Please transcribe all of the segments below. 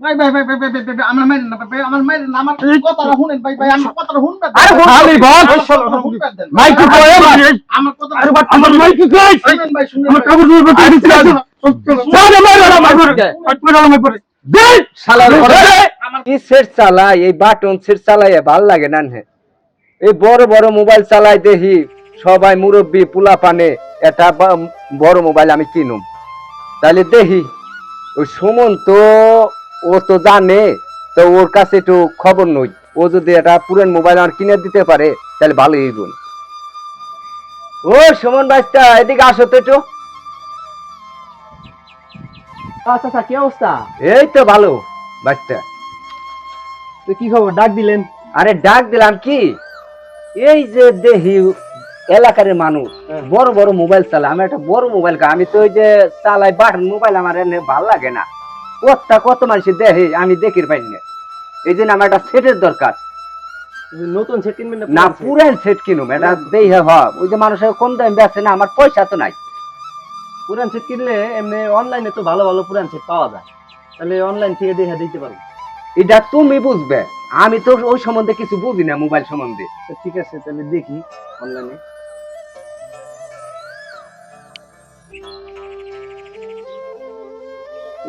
ভাই ভাই ভাই ভাই ভাই ভাই, ভাই, আমার মাইরেন না ভাই, ভাই, আমার মাইরেন না, আমার কথাটা শুনেন ভাই, ভাই, আমার কথাটা শুনবেন। আরে খালি বল। আমার কথাটা শুনবেন দেন। মাইক কি কয় আমার কথাটা আরে বাট আমার মাইক কি কই? শুনেন ভাই, শুনেন আমার কাপড় দিয়ে বসে দিছি আজ। সারে মারো না মারো না। মারো মারো দে শালার ঘরে কি সেট চালাই এই বাটন সেট চালাই ভালো লাগে না এই বড় বড় মোবাইল চালাই দেখি সবাই মুরব্বী পুলা পানে এটা বড় মোবাইল আমি কিনুম তাহলে দেখি ওই সুমন তো ও তো জানে তো ওর কাছে একটু খবর নই। ও যদি এটা পুরান মোবাইল আমার কিনে দিতে পারে তাহলে ভালোই হইব। ও সুমন বাইস্তা এদিকে আসো তো একটু। আচ্ছা আচ্ছা কি অবস্থা? এই তো ভালো তো কি খবর ডাক দিলেন? আরে ডাক দিলাম কি? এই যে দেহি এলাকার মানুষ বড় বড় মোবাইল চালায়। আমি একটা বড় মোবাইল আমি তো ওই যে চালাই বাটন মোবাইল আমার এনে ভালো লাগে না। কতটা কত মানুষ দেখে আমি দেখির পাই না। এই জন্য আমার একটা সেটের দরকার। নতুন সেট কিনবেন না পুরান সেট কিনুম এটা ওই যে মানুষের কম দাম বেচে না আমার পয়সা তো নাই। পুরান সেট কিনলে এমনি অনলাইনে তো ভালো ভালো পুরান সেট পাওয়া যায়। তাহলে অনলাইন থেকে দেখে দিতে পারব এটা তুমি বুঝবে। আমি তো ওই সম্বন্ধে কিছু বুঝি না মোবাইল সম্বন্ধে। ঠিক আছে তাহলে দেখি অনলাইনে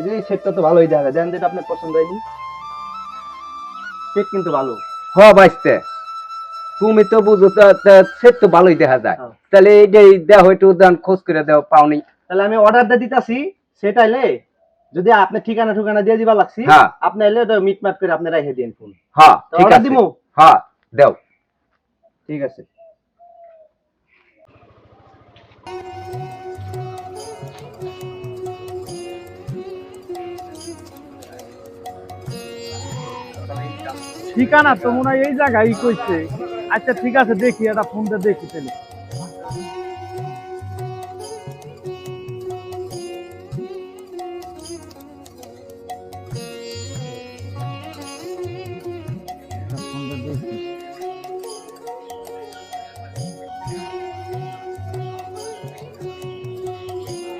এই যে এই সেটটা তো ভালোই দেখা দেন যেটা আপনার পছন্দ হয়নি। সেট কিন্তু ভালো। হ বাইসতে। তুমি তো বুঝো সেট তো ভালোই দেখা যায়। হ্যাঁ। তাহলে এইটাই দেওয়া একটু দান খোঁজ করে দেওয়া পাওনি। তাহলে আমি অর্ডারটা দিতাছি সেটা এলে যদি আপনি ঠিকানা ঠিকানা দিয়ে দিবা লাগছি হ্যাঁ। আপনি এলে ওটা মিটমাট করে আপনি রেখে দিন ফোন হ্যাঁ ঠিক আছে। দিমু? হ্যাঁ দেও। ঠিক আছে। ঠিকানা তো মনে হয় এই জায়গায় কইছে। আচ্ছা ঠিক আছে, দেখি, এটা ফোনটা দেখি তাহলে।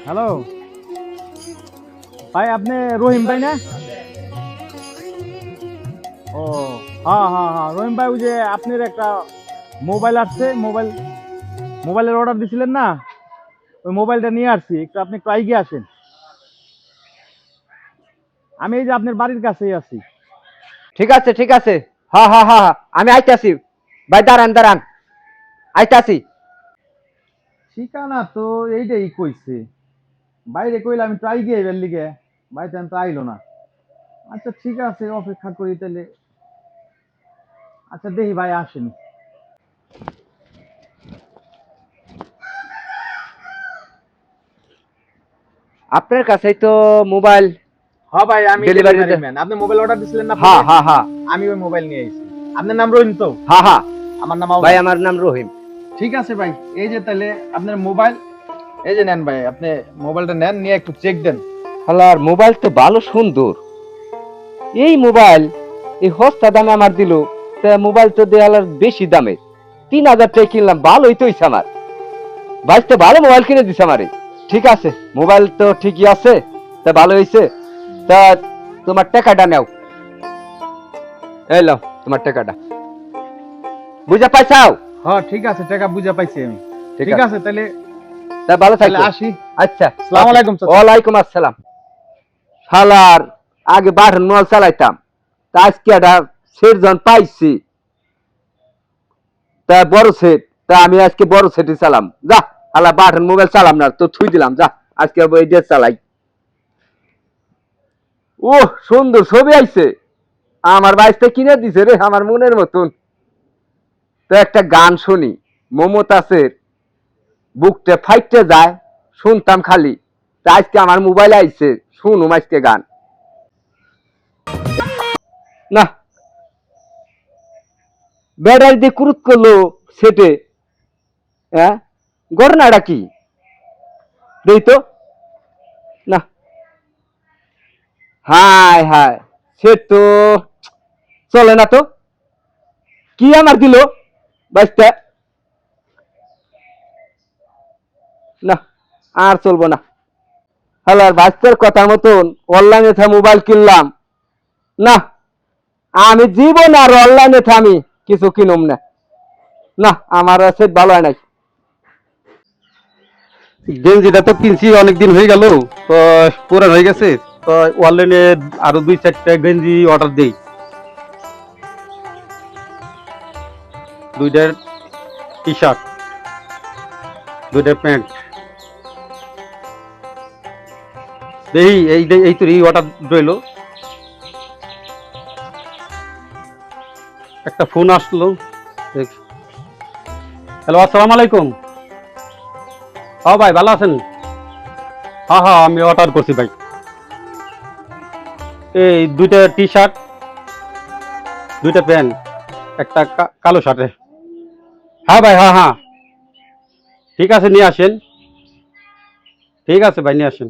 হ্যালো। ভাই, আপনি রহিম ভাই না? ও হ্যাঁ হ্যাঁ হ্যাঁ। রহিম ভাই ওই যে আপনার একটা মোবাইল আসছে মোবাইল মোবাইলের অর্ডার দিছিলেন না? ওই মোবাইলটা নিয়ে আসছি একটু আপনি একটু আইগে আসেন। আমি এই যে আপনার বাড়ির কাছেই আছি। ঠিক আছে ঠিক আছে। হ্যাঁ হ্যাঁ হ্যাঁ হ্যাঁ, আমি আইতাছি। ভাই দাঁড়ান দাঁড়ান। আইতাছি। ঠিকানা তো এইটাই কইছে। বাইরে কইলে আমি ট্রাই গিয়ে এবার লিগে। বাড়িতে আমি তো আইলো না। আচ্ছা ঠিক আছে অপেক্ষা করি তাহলে। আচ্ছা দেখি ভাই আসেন। আপনার কাছেই তো মোবাইল। হ্যাঁ ভাই আমি delivery তে- আপনি মোবাইল অর্ডার দিছিলেন না হ্যাঁ হ্যাঁ হ্যাঁ। আমি ওই মোবাইল নিয়ে আইছি। আপনার নাম রহিম তো? হ্যাঁ হ্যাঁ। আমার নাম ভাই আমার নাম রহিম। ঠিক আছে ভাই এই যে তাহলে আপনার মোবাইল এই যে নেন ভাই আপনি মোবাইলটা নেন নিয়ে একটু চেক দেন। হালার মোবাইল তো ভালো সুন্দর। এই মোবাইল এই সস্তা দামে আমার দিল। তা মোবাইল তো দেওয়ালার বেশি দামে তিন হাজার টাকা কিনলাম ভালোই তো হইছে আমার। বাইশ তো ভালো মোবাইল কিনে দিছে আমারে। ঠিক আছে মোবাইল তো ঠিকই আছে তা ভালো হয়েছে তা তোমার টাকাটা নাও। এই লাও তোমার টাকাটা। বুঝা পাইছাও? হ্যাঁ ঠিক আছে টাকা বুঝা পাইছি আমি। ঠিক আছে। তাহলে তা ভালো থাকো। আসি। আচ্ছা। আসসালামু আলাইকুম। ওয়ালাইকুম আসসালাম। শালার আগে বাটন মোবাইল চালাইতাম। তা আজকে একটা সেট জন পাইছি। তা বড় সেট, তা আমি আজকে বড় সেটই চালাম। যা আলা বাটন মোবাইল চালাম না, তো থুই দিলাম, যা, আজকে এই দিয়ে চালাই। ও সুন্দর, ছবি আইছে। আমার বাইসটা কিনে দিছে রে, আমার মনের মতন। তো একটা গান শুনি মমতাসের বুকটা ফাইটতে যায়, শুনতাম খালি। আজকে আমার মোবাইলে আইছে, শুনুম আজকে গান। না ব্যাটারি দিয়ে কুরুত করল সেটে। হ্যাঁ? ঘটনাটা কি? তো। না। হায় হায়। সে তো চলে না তো। কি আমার দিল? বাইশটা। না, আর চলবো না। হ্যালো, আর বাচ্চার কথার মতন অনলাইনে মোবাইল কিনলাম। না, আমি জীবন আর অনলাইনে আমি কিছু কিনুম না। না, আমার সেট ভালো হয় নাই। গেঞ্জিটা তো কিনছি, অনেকদিন হয়ে গেল, তো পুরান হয়ে গেছে, তো অনলাইনে আরও দুই, চারটা গেঞ্জি অর্ডার দেই। দুইটার টি শার্ট দুইটার প্যান্ট। এই এই এই তো এই অর্ডার রইল। একটা ফোন আসলো। হ্যালো, আসসালামু আলাইকুম। হ্যাঁ ভাই, ভালো আছেন? হ্যাঁ হ্যাঁ আমি অর্ডার করছি ভাই। এই দুইটা টি শার্ট দুইটা প্যান্ট, একটা কালো শার্টে। হ্যাঁ ভাই হ্যাঁ হ্যাঁ। ঠিক আছে, নিয়ে আসেন। ঠিক আছে ভাই, নিয়ে আসেন।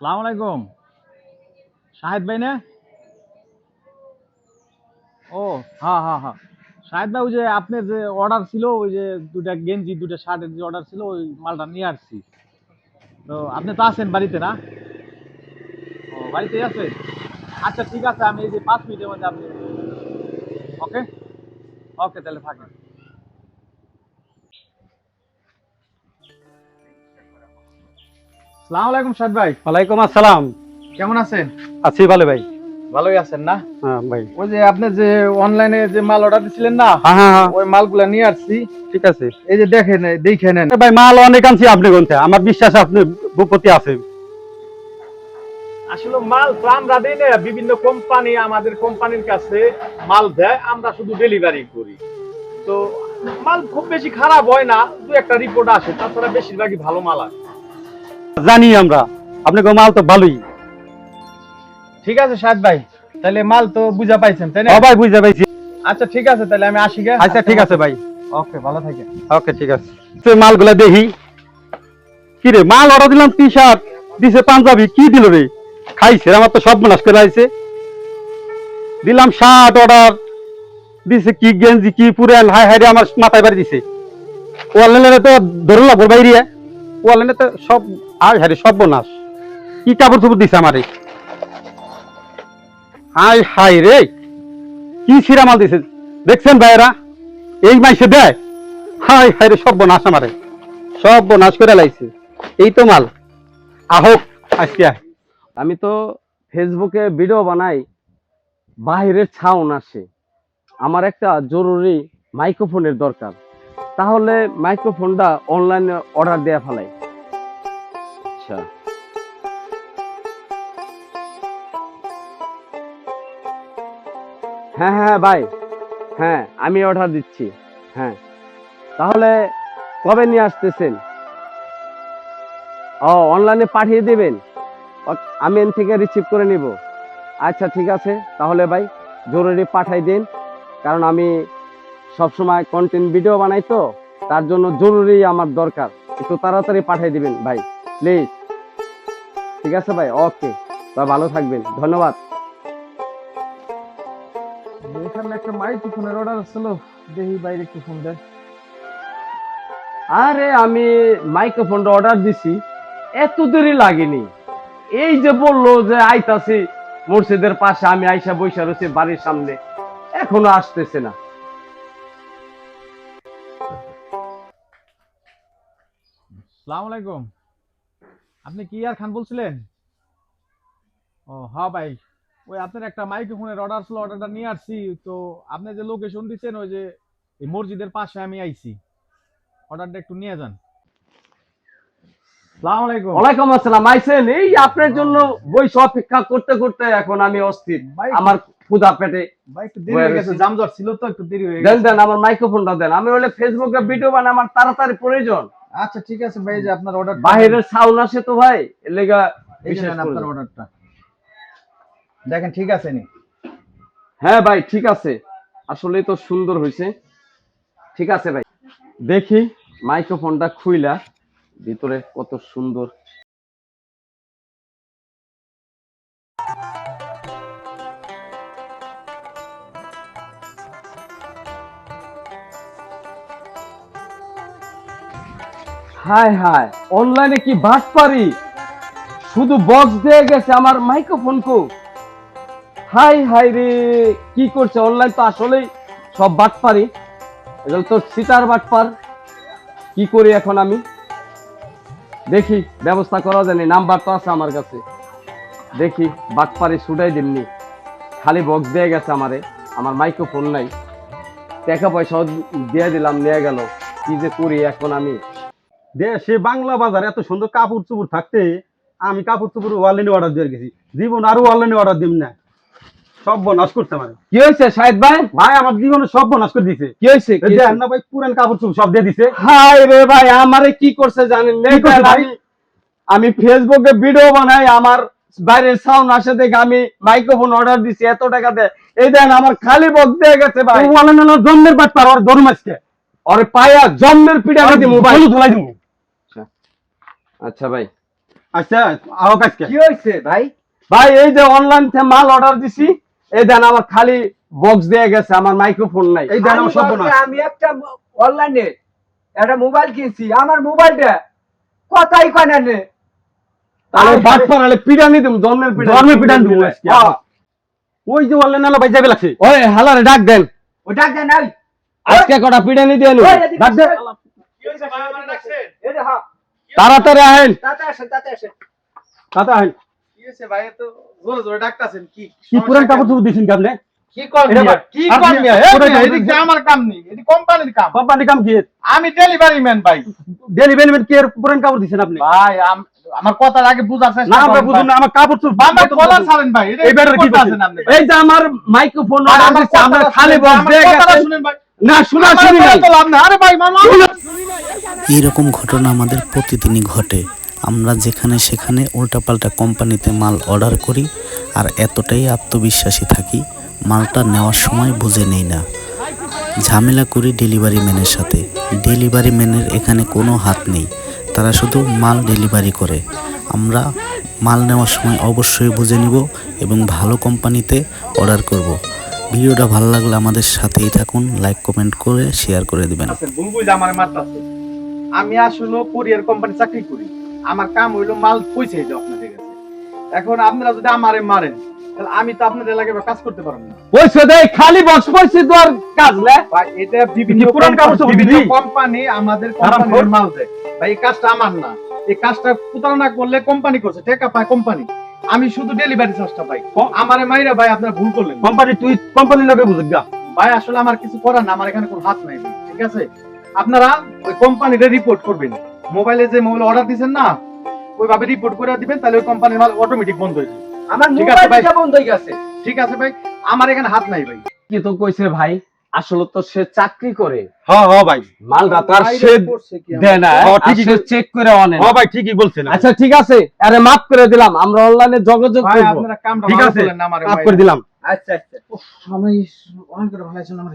সালাম আলাইকুম। শাহেদ ভাই না? ও হ্যাঁ হ্যাঁ হ্যাঁ শাহেদ ভাই, ওই যে আপনার যে অর্ডার ছিল, ওই যে দুটা গেঞ্জি দুটা শার্টের যে অর্ডার ছিল, ওই মালটা নিয়ে আসছি। তো আপনি তো আছেন বাড়িতে না? ও বাড়িতে আছেন? আচ্ছা ঠিক আছে, আমি এই যে পাঁচ মিনিটের মধ্যে আপনি ওকে? ওকে, তাহলে থাকেন। সালাম আলাইকুম শাহেদ ভাই। ওয়ালাইকুম আসসালাম। কেমন আছেন? আছি ভালো ভাই। ভালোই আছেন না? হ্যাঁ ভাই। ওই যে আপনি যে অনলাইনে যে মাল অর্ডার দিছিলেন না হ্যাঁ হ্যাঁ হ্যাঁ। ওই মালগুলা নিয়ে আসছি। ঠিক আছে। এই যে দেখেন দেখে নেন। ভাই মাল অনেক আনছি আপনি কোনতে? আমার বিশ্বাস আপনি প্রতি আছে। আসলে মাল তো আমরা দিই না বিভিন্ন কোম্পানি আমাদের কোম্পানির কাছে মাল দেয় আমরা শুধু ডেলিভারি করি। তো মাল খুব বেশি খারাপ হয় না দু একটা রিপোর্ট আসে তাছাড়া বেশিরভাগই ভালো মাল আসে। জানি আমরা। আপনি মাল তো ভালোই। ঠিক আছে সাদ ভাই তাহলে মাল তো বুঝা পাইছেন তাই না? সবাই বুঝতে পাইছি। আচ্ছা ঠিক আছে তাহলে আমি আসি গে আচ্ছা ঠিক আছে ভাই। ওকে ভালো থাকেন। ওকে ঠিক আছে। সে মালগুলা দেখি। কি রে মাল অর্ডার দিলাম টি শার্ট দিছে পাঞ্জাবি কি দিল রে? খাইছে আমার তো সব মনাস করে আইছে। দিলাম শার্ট অর্ডার দিছে কি গেঞ্জি কি পুরান হাই হাই আমার মাথায় বাড়ি দিছে। অনলাইনে তো ধরে লাগবো বাইরে। অনলাইনে তো সব হাই হাই রে সব বনাস কি কাপড় চোপড় দিছে আমারে? হাই হাই রে! কি ছিঁড়া মাল দিছে? দেখছেন ভাইয়েরা? এই মাইসে দেয়। হাই হাই রে সব বনাশ আমারে। সব বনাশ করে লাইছে। এই তো মাল। আহক আয়। আমি তো ফেসবুকে ভিডিও বানাই। বাইরের ছাউন আসে। আমার একটা জরুরি মাইক্রোফোনের দরকার। তাহলে মাইক্রোফোনটা অনলাইনে অর্ডার দেয়া ফেলাই। আচ্ছা। হ্যাঁ হ্যাঁ হ্যাঁ ভাই। হ্যাঁ আমি অর্ডার দিচ্ছি। হ্যাঁ। তাহলে কবে নিয়ে আসতেছেন? ও অনলাইনে পাঠিয়ে দেবেন। আমি এন থেকে রিসিভ করে নিব। আচ্ছা ঠিক আছে। তাহলে ভাই, জরুরি পাঠাই দিন। কারণ আমি সব সময় কন্টেন্ট ভিডিও বানাই তো, তার জন্য জরুরি আমার দরকার। একটু তাড়াতাড়ি পাঠিয়ে দিবেন, ভাই। প্লিজ ঠিক আছে ভাই ওকে ভাই ভালো থাকবেন। ধন্যবাদ। এখানে একটা মাইক্রোফোনের অর্ডার ছিল দেখি বাইরে একটু ফোন দেয়। আরে আমি মাইক্রোফোনটা অর্ডার দিছি। এত দেরি লাগেনি। এই যে বলল যে আইতাছি মসজিদের পাশে আমি আইসা বৈশা রয়েছি বাড়ির সামনে। এখনও আসতেছে না। সালাম আলাইকুম। আপনি কি আর খান বলছিলেন? ও হ্যাঁ ভাই। ওই আপনার একটা মাইক্রোফোনের অর্ডার ছিল অর্ডারটা নিয়ে আসছি। তো আপনি যে লোকেশন দিচ্ছেন ওই যে এই মসজিদের পাশে আমি আইছি। অর্ডারটা একটু নিয়ে যান। ওয়ালাইকুম আসসালাম। আইসেন এই আপনার জন্য বৈশা অপেক্ষা করতে করতে এখন আমি অস্থির। ভাই আমার ক্ষুধা পেটে ছিল তো একটু দেরি হয়ে দেন গেছে। দেন আমার মাইক্রোফোনটা দেন। আমি হলে ফেসবুকে ভিডিও বানাই আমার তাড়াতাড়ি প্রয়োজন। আচ্ছা ঠিক আছে ভাই যে আপনার অর্ডার বাইরের চাউল আসে তো ভাই এর লেগা বিশেষ আপনার অর্ডারটা দেখেন ঠিক আছে নি? হ্যাঁ ভাই ঠিক আছে। আসলে তো সুন্দর হয়েছে ঠিক আছে ভাই। দেখি মাইক্রোফোনটা খুইলা ভিতরে কত সুন্দর হায় হায় অনলাইনে কি বাট পারি শুধু বক্স দিয়ে গেছে আমার মাইক্রোফোন কো। হাই হাই রে, কি করছে? অনলাইন তো আসলেই সব বাট পারি এগুলো তো সিটার বাট পার কি করি এখন আমি? দেখি, ব্যবস্থা করা যায়নি নাম্বার তো আছে আমার কাছে। দেখি বাট পারি ছুটাই দিননি খালি বক্স দিয়ে গেছে আমারে, আমার মাইক্রোফোন নাই। টাকা পয়সাও দিয়ে দিলাম, নিয়ে গেল। কি যে করি এখন আমি? দেশে বাংলা বাজার এত সুন্দর কাপড় চুপড় থাকতে আমি কাপড় চুপড় অনলাইনে অর্ডার দিয়ে গেছি। জীবন আরও অনলাইনে অর্ডার দিব না। সব বনাশ করতে আমার কি হয়েছে শাহেদ ভাই? ভাই আমার জীবনে সব বনাশ করে দিছে। কি হয়েছে দেখেন না ভাই পুরান কাপড় চুপড় সব দিয়ে দিছে। হাই রে ভাই আমারে কি করছে জানেন না? কি করছে ভাই? আমি ফেসবুকে ভিডিও বানাই আমার বাইরের সাউন্ড আসে দেখে আমি মাইক্রোফোন অর্ডার দিছি এত টাকা দে এই দেন আমার খালি বক দিয়ে গেছে ভাই। অনলাইনে জন্মের বাট পার আর ধর্ম আজকে। আরে পায়া জন্মের পিঠা মোবাইল। ধুলাই দিব আচ্ছা ভাই। আচ্ছা আও কি হয়েছে ভাই? ভাই এই যে অনলাইন থেকে মাল অর্ডার দিছি এই দেন আমার খালি বক্স দিয়ে গেছে আমার মাইক্রোফোন নাই। এই দেখেন আমার সব আমি একটা অনলাইনে একটা মোবাইল কিনছি আমার মোবাইলটা কথাই কয় না। তাহলে বাদ পারালে পিঠা নি দিম জন্মের পিঠা ধর্মের পিঠা দিব আজকে। হ্যাঁ। ওই যে অনলাইনে আলো ভাই যাবে লাগছে। ওই হালারে ডাক দেন। ওটা দেন নাই আজকে কটা পিড়ানি দিয়ে ডাক দেন। এই হ্যাঁ, হয় কি হয়েছে ভাই। আমার নেই এটি কোম্পানির কোম্পানি কাম কি? আমি ডেলিভারি ম্যান ভাই। ডেলিভারি ম্যান কি পুরান কাপড় দিছেন আপনি? ভাই আম- আমার কথার আগে বুঝার চেষ্টা না আমরা বুঝুন ভাই। না আমার কাপড় চুপড় আমার গলা ছাড়েন ভাই এটা কি করতেছেন আপনি এই যে আমার মাইক্রোফোন আর আমার খালি শুনেন, বক্স দিয়ে কথাটা শুনেন ভাই। না শোনা শুনি কথা নাই। তো লাভ নাই। আরে ভাই মামা এইরকম ঘটনা আমাদের প্রতিদিনই ঘটে। আমরা যেখানে সেখানে উল্টাপাল্টা কোম্পানিতে মাল অর্ডার করি আর এতটাই আত্মবিশ্বাসী থাকি মালটা নেওয়ার সময় বুঝে নেই না। ঝামেলা করি ডেলিভারি ম্যানের সাথে। ডেলিভারি ম্যানের এখানে কোনো হাত নেই। তারা শুধু মাল ডেলিভারি করে। আমরা মাল নেওয়ার সময় অবশ্যই বুঝে নিব এবং ভালো কোম্পানিতে অর্ডার করব। ভিডিওটা ভালো লাগলে আমাদের সাথেই থাকুন লাইক কমেন্ট করে শেয়ার করে দিবেন। ভুল বুঝে আমার মারতাছে আমি আসলে কোরিয়ার কোম্পানি চাকরি করি। আমার কাম হইল মাল পৌঁছে দাও আপনাদের কাছে। এখন আপনারা যদি আমারে মারেন তাহলে আমি তো আপনাদের এলাকায় কাজ করতে পারব না। পয়সা দেয় খালি বক্স পয়সা তো আর কাজ না? ভাই এটা বিভিন্ন পুরান বিভিন্ন কোম্পানি আমাদের কোম্পানির মাল দেয়। ভাই এই কাজটা আমার না। এই কাজটা প্রতারণা করলে কোম্পানি করছে। টাকা পায় কোম্পানি। আমি শুধু ডেলিভারি চার্জটা পাই। আমারে মাইরা ভাই আপনারা ভুল করলেন। কোম্পানি তুই কোম্পানির লোকে বুঝুক গা ভাই আসলে আমার কিছু করার না আমার এখানে কোনো হাত নাই ঠিক আছে? আপনারা ওই কোম্পানিতে রিপোর্ট করবেন। মোবাইলে যে মোবাইল অর্ডার দিবেন না ওইভাবে রিপোর্ট করে দিবেন তাহলে ওই কোম্পানির মাল অটোমেটিক বন্ধ হয়ে যাবে। আমার ঠিক আছে ভাই। মোবাইলটা বন্ধ হয়ে গেছে। ঠিক আছে ভাই আমার এখানে হাত নাই ভাই। কি তো কইছে ভাই? আসলে তো সে চাকরি করে। হ্যাঁ হ্যাঁ ভাই। মালটা তার সে? দেয় না। সে চেক করে আনে হ্যাঁ ভাই ঠিকই বলছেন আচ্ছা ঠিক আছে। আরে মাফ করে দিলাম। আমরা অনলাইনে যোগাযোগ করব। ঠিক আছে। করলেন না আমার মাফ করে দিলাম। আচ্ছা আচ্ছা। আমি অনেক করে ভালো আছেন আমার।